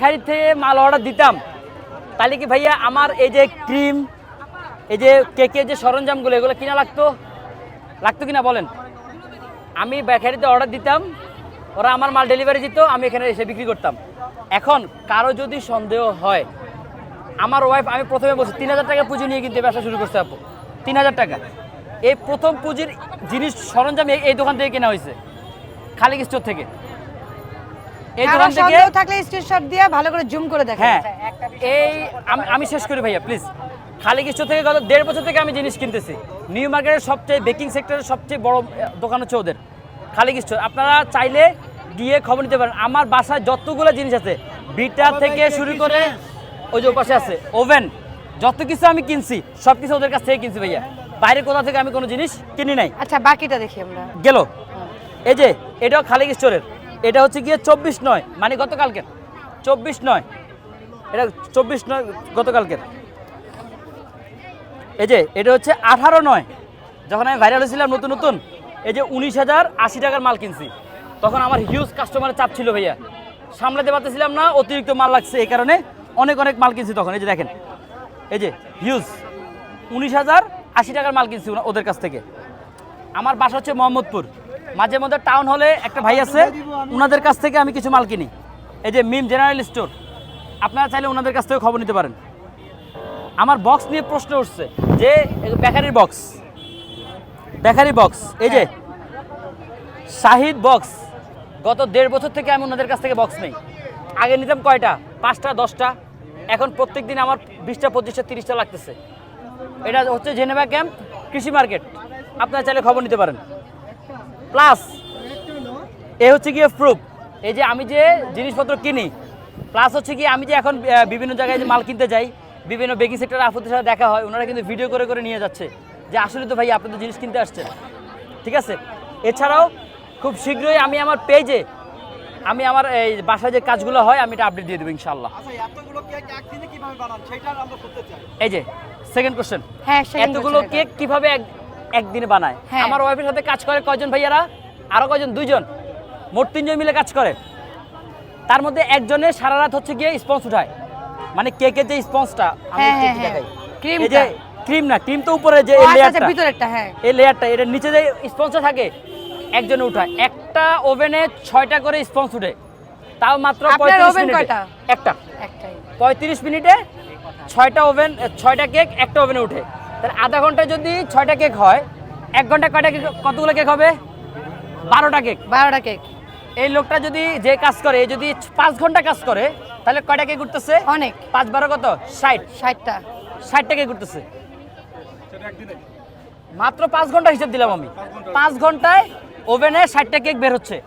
থেকে মাল অর্ডার দিতাম। তাহলে কি ভাইয়া আমার এই যে ক্রিম এই যে কেকের যে সরঞ্জামগুলো, এগুলো কিনা লাগতো? লাগতো কিনা বলেন? আমি বেকারিতে অর্ডার দিতাম, ওরা আমার মাল ডেলিভারি দিত, আমি এখানে এসে বিক্রি করতাম। এখন কারও যদি সন্দেহ হয়, আমার ওয়াইফ আমি প্রথমে বলছি, তিন হাজার টাকা পুঁজি নিয়ে কিন্তু ব্যবসা শুরু করতে আপু। তিন হাজার টাকা। এই প্রথম পুঁজির জিনিস, সরঞ্জাম এই দোকান থেকে কেনা হয়েছে, খালিক স্টোর থেকে। এই দোকান থেকে থাকলে স্ক্রিনশট দিয়ে ভালো করে জুম করে দেখেন। হ্যাঁ এই আমি আমি শেষ করি ভাইয়া প্লিজ খালিক স্টোর থেকে গত দেড় বছর থেকে আমি জিনিস কিনতেছি। নিউ মার্কেটের সবচেয়ে বেকিং সেক্টরের সবচেয়ে বড় দোকান হচ্ছে ওদের। খালিক স্টোর আপনারা চাইলে গিয়ে খবর নিতে পারেন। আমার বাসায় যতগুলো জিনিস আছে বিটা থেকে শুরু করে ওই যে পাশে আছে ওভেন যত কিছু আমি কিনছি সব কিছু ওদের কাছ থেকে কিনছি ভাইয়া। বাইরে কোথা থেকে আমি কোনো জিনিস কিনি নাই। আচ্ছা বাকিটা দেখি আমরা। গেল। এই যে এটাও খালিক স্টোরের এটা হচ্ছে গিয়ে চব্বিশ নয়। মানে গতকালকের। চব্বিশ নয়। এটা চব্বিশ নয় গতকালকের। এই যে, এটা হচ্ছে আঠারো নয়। যখন আমি ভাইরাল হয়েছিলাম নতুন নতুন, এই যে উনিশ হাজার আশি টাকার মাল কিনছি। তখন আমার হিউজ কাস্টমারের চাপ ছিল ভাইয়া। সামলাতে পারতেছিলাম না, অতিরিক্ত মাল লাগছে এই কারণে অনেক অনেক মাল কিনছি তখন। এই যে দেখেন, এই যে হিউজ উনিশ হাজার আশি টাকার মাল কিনছি ওদের কাছ থেকে। আমার বাসা হচ্ছে মোহাম্মদপুর। মাঝে মধ্যে টাউন হলে একটা ভাই আছে ওনাদের কাছ থেকে আমি কিছু মাল কিনি। এই যে মিম জেনারেল স্টোর, আপনারা চাইলে ওনাদের কাছ থেকে খবর নিতে পারেন। আমার বক্স নিয়ে প্রশ্ন উঠছে, যে বেকারির বক্স বেকারি বক্স এই যে শাহিদ বক্স গত দেড় বছর থেকে আমি ওনাদের কাছ থেকে বক্স নেই। আগে নিতাম কয়টা? পাঁচটা, দশটা। এখন প্রত্যেক দিন আমার বিশটা, পঁচিশটা, তিরিশটা লাগতেছে। এটা হচ্ছে জেনেভা ক্যাম্প কৃষি মার্কেট। আপনারা চাইলে খবর নিতে পারেন। প্লাস এ হচ্ছে গিয়ে প্রুফ এই যে আমি যে জিনিসপত্র কিনি প্লাস হচ্ছে কি আমি যে এখন বিভিন্ন জায়গায় যে মাল কিনতে যাই বিভিন্ন বেকিং সেক্টরে আফুদের সাথে দেখা হয় ওনারা কিন্তু ভিডিও করে করে নিয়ে যাচ্ছে যে আসলে তো ভাই আপনি তো জিনিস কিনতে আসছেন। ঠিক আছে? এছাড়াও খুব শীঘ্রই আমি আমার পেজে আমি আমার এই বাসায় যে কাজগুলো হয় আমি এটা আপডেট দিয়ে দেবো ইনশাল্লাহ আচ্ছা এতগুলো কেক একদিনে কীভাবে বানান? সেটা আমরা করতে চাই। এই যে সেকেন্ড কোশ্চেন হ্যাঁ এতগুলো কেক কীভাবে এক একদিনে বানায়। হ্যাঁ। আমার ওয়াইফের সাথে কাজ করে কয়জন ভাইয়ারা? আরও কয়জন? দুইজন। মোট তিনজন মিলে কাজ করে। তার মধ্যে একজনের সারা রাত হচ্ছে গিয়ে স্পঞ্জ উঠায়। মানে কেকের যে স্পঞ্জটা আমি হ্যাঁ, হ্যাঁ, দেখাই। এই যে ক্রিম না ক্রিম তো উপরে যে আচ্ছা, আচ্ছা, লেয়ারটা ভিতরেরটা হ্যাঁ। এই লেয়ারটা এর নিচে যে স্পঞ্জটা থাকে একজনে উঠায়। একটা ওভেনে ছয়টা করে স্পঞ্জ উঠে। তাও মাত্র আপনার পঁয়ত্রিশ মিনিটে। একটা। পঁয়ত্রিশ মিনিটে ছয়টা ওভেন ছয়টা কেক একটা ওভেনে উঠে। তাহলে আধা ঘন্টায় যদি ছয়টা কেক হয় এক ঘণ্টা কয়টা কেক কতগুলো কেক হবে? বারোটা কেক। বারোটা কেক। এই লোকটা যদি যে কাজ করে যদি পাঁচ ঘণ্টা কাজ করে তাহলে কয়টা কেক উঠতেছে? অনেক। পাঁচ বারো কত? ষাট। ষাটটা। ষাটটা কেক উঠতেছে। মাত্র পাঁচ ঘণ্টা হিসাব দিলাম আমি। পাঁচ ঘন্টায় ওভেনে ষাটটা কেক বের হচ্ছে।